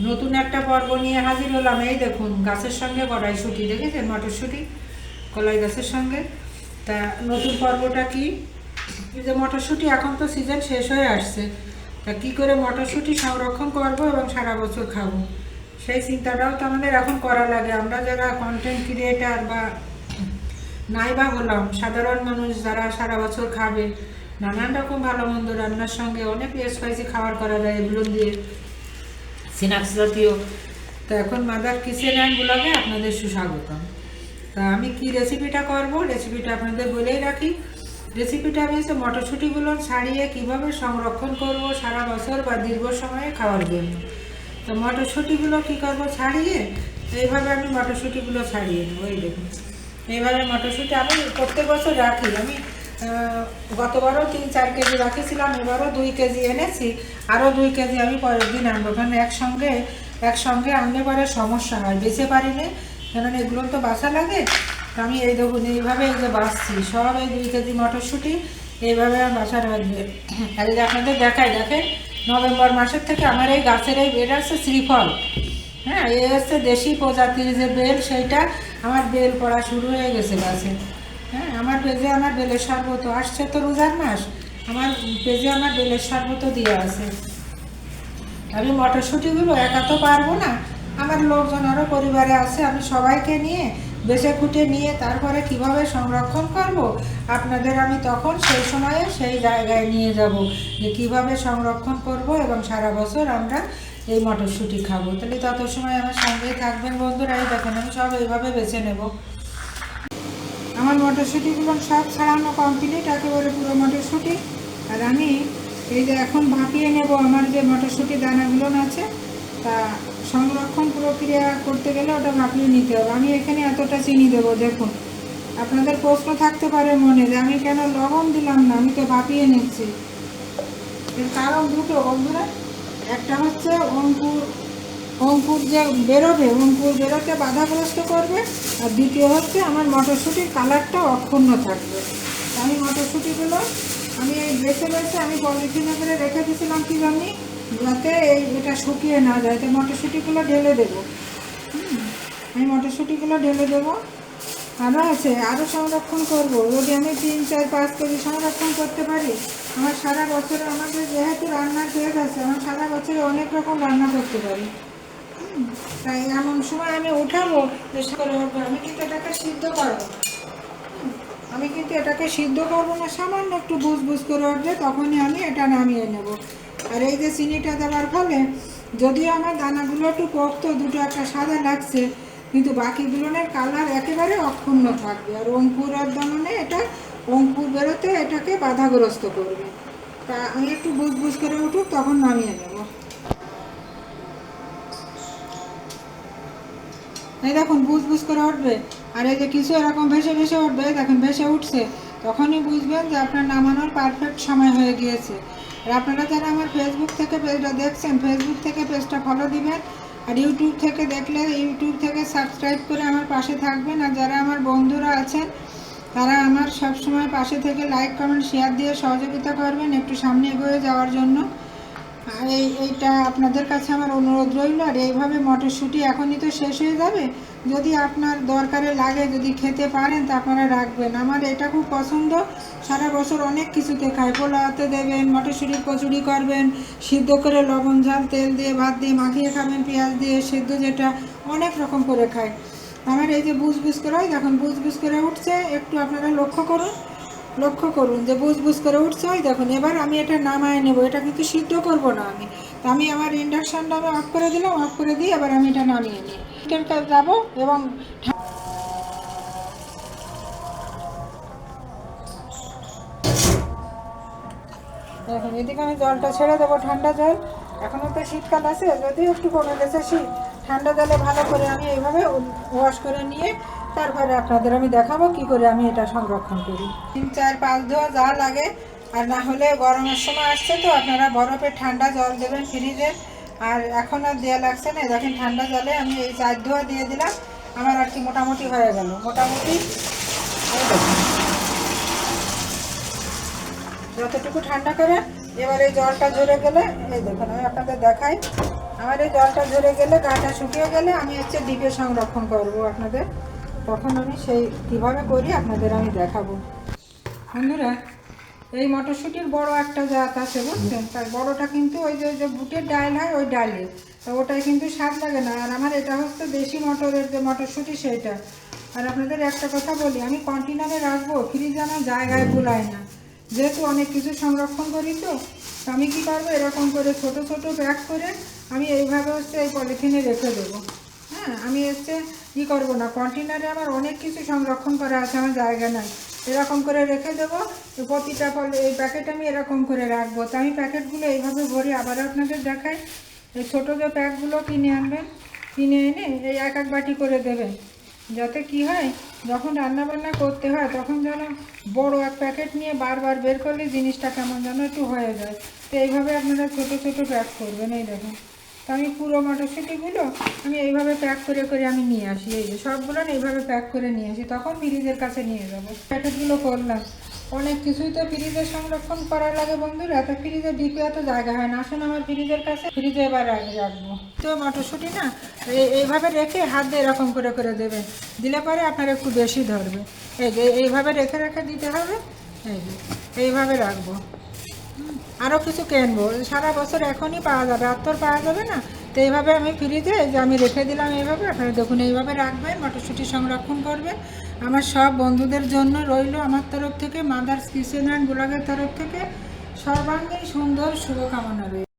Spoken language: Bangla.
নতুন একটা পর্ব নিয়ে হাজির হলাম। এই দেখুন, গাছের সঙ্গে কড়াইশুটি দেখেছেন? মটরশুঁটি, কলাই গাছের সঙ্গে। তা নতুন পর্বটা কি? যে মটরশুঁটি, এখন তো সিজন শেষ হয়ে আসছে। তা কি করে মটরশুঁটি সংরক্ষণ করব এবং সারা বছর খাব? সেই চিন্তাটাও তো আমাদের এখন করা লাগে। আমরা যারা কন্টেন্ট ক্রিয়েটার বা নাই বা হলাম, সাধারণ মানুষ যারা সারা বছর খাবে, নানান রকম ভালো মন্দ রান্নার সঙ্গে অনেক স্পাইসি খাবার করা যায় এগুলো দিয়ে। স্ন্যাক্স জাতীয়। তো এখন মাদার কিচেন অ্যান্ড ব্লগে আপনাদের সুস্বাগতম। তা আমি কি রেসিপিটা করব? রেসিপিটা আপনাদের বলেই রাখি। রেসিপিটা আমি হচ্ছে মটরশুঁটিগুলো ছাড়িয়ে কীভাবে সংরক্ষণ করব সারা বছর বা দীর্ঘ সময়ে খাওয়ার জন্য। তো মটরশুঁটিগুলো কী করব ছাড়িয়ে? এইভাবে আমি মটরশুঁটিগুলো ছাড়িয়ে নেব, এই দেখুন। এইভাবে মটরশুঁটি আমি প্রত্যেক বছর রাখি। আমি গতবারও তিন চার কেজি রাখেছিলাম, এবারও দুই কেজি এনেছি। আরও দুই কেজি আমি পরের দিন আনব, কারণ একসঙ্গে একসঙ্গে আনলে পরে সমস্যা হয়, বেঁচে পারিনি। কারণ এগুলো তো বাসা লাগে। আমি এই দেখুন, এইভাবে এই যে বাছছি সব এই দুই কেজি মটরশুঁটি, এইভাবে বাসার রাখবে আর আপনাদের দেখাই, দেখেন, নভেম্বর মাসের থেকে আমার এই গাছের এই বের আছে শ্রীফল। হ্যাঁ এই হচ্ছে দেশি প্রজাতির যে বেল, সেইটা আমার বেল পড়া শুরু হয়ে গেছে গাছে। হ্যাঁ আমার পেজে আমার বেলের শরবত আসছে তো রোজার মাস। আমার পেজে আমার বেলের শরবত দিয়ে আছে। আমি মটরশুঁটিগুলো একা তো পারব না। আমার লোকজন আরও পরিবারে আছে, আমি সবাইকে নিয়ে বেছে খুঁটে নিয়ে তারপরে কীভাবে সংরক্ষণ করব? আপনাদের আমি তখন সেই সময়ে সেই জায়গায় নিয়ে যাব যে কীভাবে সংরক্ষণ করব এবং সারা বছর আমরা এই মটরশুঁটি খাব। তাহলে তত সময় আমার সঙ্গেই থাকবেন বন্ধুরা, এই দেখেন আমি সব এইভাবে বেছে নেব। আমার মটরশুঁটিগুলো সব ছাড়ানো কমপ্লিট একেবারে পুরো মটরশুঁটি। আর আমি এই যে এখন ভাপিয়ে নেব আমার যে মটরশুঁটি দানাগুলো আছে, তা সংরক্ষণ প্রক্রিয়া করতে গেলে ওটা ভাপিয়ে নিতে হবে। আমি এখানে এতটা চিনি দেবো, দেখুন। আপনাদের প্রশ্ন থাকতে পারে মনে যে আমি কেন লবণ দিলাম না? আমি তো ভাপিয়ে নিচ্ছি। এর কারণ দুটো, বন্ধুরা। একটা হচ্ছে অঙ্কুর অঙ্কুর যে বেরোবে, অঙ্কুর বেরোতে বাধাগ্রস্ত করবে, আর দ্বিতীয় হচ্ছে আমার মটরশুঁটির কালারটা অক্ষুণ্ণ থাকবে। আমি মটরশুঁটিগুলো, আমি এই বেছে বেছে আমি পলিথিনে করে রেখে দিয়েছিলাম কি জানি, যাতে এই এটা শুকিয়ে না যায়, তো মটরশুঁটিগুলো ঢেলে দেবো। আমি মটরশুঁটিগুলো ঢেলে দেবো। আরও আছে, আরও সংরক্ষণ করব। যদি আমি তিন, চার, পাঁচ কেজি সংরক্ষণ করতে পারি, আমার সারা বছরে আমাদের যেহেতু রান্নার পেজ আছে, আমার সারা বছরে অনেক রকম রান্না করতে পারি। তাই এমন সময় আমি উঠাবো বেশি করে উঠবো আমি কিন্তু এটাকে সিদ্ধ করব। আমি কিন্তু এটাকে সিদ্ধ করব না, সামান্য একটু বুঝ বুঝ করে উঠবে তখনই আমি এটা নামিয়ে নেব। আর এই যে চিনিটা দেওয়ার ফলে, যদিও আমার দানাগুলো একটু পোক্ত, দুটো একটা সাদা লাগছে, কিন্তু বাকিগুলোনের কালার একেবারে অক্ষুণ্ণ থাকবে। আর অঙ্কুরের দমনে এটা, অঙ্কুর বেরোতে এটাকে বাধাগ্রস্ত করবে। তা আমি একটু বুঝ বুঝ করে উঠুক, তখন নামিয়ে নেব। এই দেখুন বুঝ বুঝ করে উঠবে। আর এই যে কিছু এরকম ভেসে ভেসে উঠবে দেখুন, ভেসে উঠছে। তখনই বুঝবেন যে আপনার নামানোর পারফেক্ট সময় হয়ে গিয়েছে। আর আপনারা যারা আমার ফেসবুক থেকে পেজটা দেখছেন ফেসবুক থেকে পেজটা ফলো দিবেন। আর ইউটিউব থেকে দেখলে ইউটিউব থেকে সাবস্ক্রাইব করে আমার পাশে থাকবেন। আর যারা আমার বন্ধুরা আছেন, তারা আমার সব সময় পাশে থেকে লাইক কমেন্ট শেয়ার দিয়ে সহযোগিতা করবেন একটু সামনে এগিয়ে যাওয়ার জন্য। এই, এইটা আপনাদের কাছে আমার অনুরোধ রইল, আর এইভাবে মটরশুঁটি এখনই তো শেষ হয়ে যাবে। যদি আপনার দরকারে লাগে, যদি খেতে পারেন, তা আপনারা রাখবেন। আমার এটা খুব পছন্দ। সারা বছর অনেক কিছুতে খাই পোলাওতে দেবেন মটরশুঁটির কচুরি করবেন, সিদ্ধ করে লবণ, ঝাল, তেল দিয়ে, ভাত দিয়ে মাখিয়ে খাবেন, পেঁয়াজ দিয়ে সিদ্ধ যেটা, অনেক রকম করে খায়। আমার এই যে বুঝ বুঝ করে হয় দেখুন বুঝ বুঝ করে উঠছে। একটু আপনারা লক্ষ্য করুন। লক্ষ্য করুন যে বুঝ বুঝ করে উঠছে, ওই দেখুন, এবার আমি এটা নামায় নেব, এটা কিন্তু সিদ্ধ করব না আমি। তো আমি আমার ইন্ডাকশানটা আমি অফ করে দিলাম অফ করে দিয়ে এবার আমি এটা নামিয়ে নিই। যাব এবং দেখুন, এদিকে আমি জলটা ছেড়ে দেবো ঠান্ডা জল। এখনও তো শীতকাল আছে, যদিও একটু কমে গেছে শীত। ঠান্ডা জলে ভালো করে আমি এইভাবে ওয়াশ করে নিয়ে তারপরে আপনাদের আমি দেখাবো কি করে আমি এটা সংরক্ষণ করি। তিন, চার, পাঁচ, ধোয়া যা লাগে, আর না হলে গরমের সময় আসছে তো আপনারা বরফের ঠান্ডা জল দেবেন ফ্রিজে। আর এখন আর দেওয়া লাগছে না দেখেন ঠান্ডা জলে আমি এই চার ধোয়া দিয়ে দিলাম, আমার আর কি মোটামুটি হয়ে গেল। মোটামুটি যতটুকু ঠান্ডা করে এবার এই জলটা ঝরে গেলে, এই দেখুন, আমি আপনাদের দেখাই। আমার এই জলটা ঝরে গেলে, গাটা শুকিয়ে গেলে আমি হচ্ছে ডিপে সংরক্ষণ করব আপনাদের। তখন আমি সেই কীভাবে করি, আপনাদের আমি দেখাবো। বন্ধুরা, এই মটরশুঁটির বড় একটা জাত আছে, বুঝছেন? তার বড়টা কিন্তু ওই যে যে বুটের ডাল হয়, ওই ডালে। তো ওটাই কিন্তু স্বাদ লাগে না। আর আমার এটা হচ্ছে দেশি মটরের যে মটরশুঁটি, সেইটা। আর আপনাদের একটা কথা বলি, আমি কন্টেনারে রাখব, ফ্রিজে আমার জায়গায় ভুলায় না। যেহেতু অনেক কিছু সংরক্ষণ করি তো আমি কি করব? এরকম করে ছোট ছোট প্যাক করে আমি এইভাবে হচ্ছে এই পলিথিনে রেখে দেবো। হ্যাঁ আমি হচ্ছে কী করব না কন্টেনারে আমার অনেক কিছু সংরক্ষণ করা আছে, আমার জায়গা নাই। এরকম করে রেখে দেবো প্রতিটা ফল এই প্যাকেট আমি এরকম করে রাখব। তো আমি প্যাকেটগুলো এইভাবে ভরি, আবার আপনাদের দেখাই। এই ছোটো যে প্যাকগুলো কিনে আনবেন, কিনে এনে এই এক এক বাটি করে দেবেন। যাতে কি হয়, যখন রান্না বান্না করতে হয়, তখন যেন বড় এক প্যাকেট নিয়ে বারবার বের করলে জিনিসটা কেমন যেন একটু হয়ে যায়। তো এইভাবে আপনারা ছোটো ছোটো প্যাক করবেন, এই দেখুন। তো আমি পুরো মটরশুঁটিগুলো আমি এইভাবে প্যাক করে করে আমি নিয়ে আসি। এই যে সবগুলো এইভাবে প্যাক করে নিয়ে আসি। তখন ফ্রিজের কাছে নিয়ে যাব। প্যাকেটগুলো করলাম। অনেক কিছুই তো ফ্রিজে সংরক্ষণ করা লাগে বন্ধুরা, তো ফ্রিজে ডিপে এত জায়গা হয় না। আসুন আমার ফ্রিজের কাছে, ফ্রিজে এবার রাখ- রাখব। তো মটরশুঁটি না এইভাবে রেখে হাত দিয়ে এরকম করে করে দেবেন। দিলে পরে আপনার একটু বেশি ধরবে। এই যে, এইভাবে রেখে রেখে দিতে হবে। এই যে, এইভাবে রাখব। আরও কিছু কিনবো। সারা বছর এখনই পাওয়া যাবে, আর তো আর পাওয়া যাবে না। তো এইভাবে আমি ফ্রিজে, যে আমি রেখে দিলাম এইভাবে, আপনারা দেখুন, এইভাবে রাখবেন, মটরশুঁটি সংরক্ষণ করবেন। আমার সব বন্ধুদের জন্য রইল আমার তরফ থেকে মাদার্স কিচেন অ্যান্ড ব্লগের তরফ থেকে সর্বাঙ্গীন সুন্দর শুভকামনা রইল।